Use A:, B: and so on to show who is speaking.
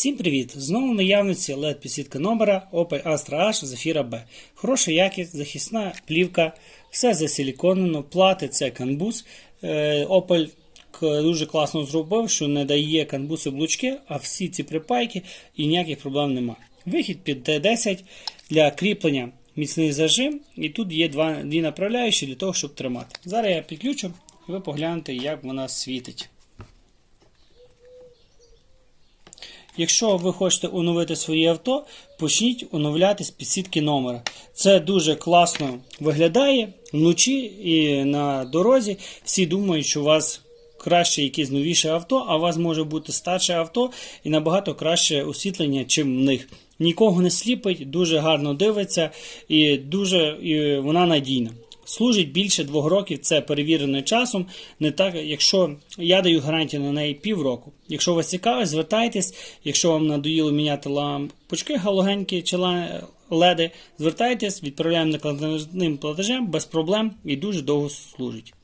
A: Всім привіт! Знову в наявності LED підсвітка номера Opel Astra H Zafira B. Хороша якість, захисна плівка, все засиліконено, плати це канбус. Е, Opel дуже класно зробив, що не дає канбуси блучки, а всі ці припайки і ніяких проблем нема. Вихід під Т10 для кріплення міцний зажим, і тут є два, дві направляючі для того, щоб тримати. Зараз я підключу і ви поглянете, як вона світить. Якщо ви хочете оновити своє авто, почніть оновляти з підсітки номера. Це дуже класно виглядає вночі і на дорозі. Всі думають, що у вас краще якесь новіше авто, а у вас може бути старше авто і набагато краще освітлення, чим в них. Нікого не сліпить, дуже гарно дивиться і дуже і вона надійна. Служить більше двох років, це перевірено часом. Не так, якщо я даю гарантію на неї півроку. Якщо вас цікавить, звертайтесь. Якщо вам надоїло міняти лампочки галогенькі чи леди, звертайтесь, відправляємо накладним платежем без проблем і дуже довго служить.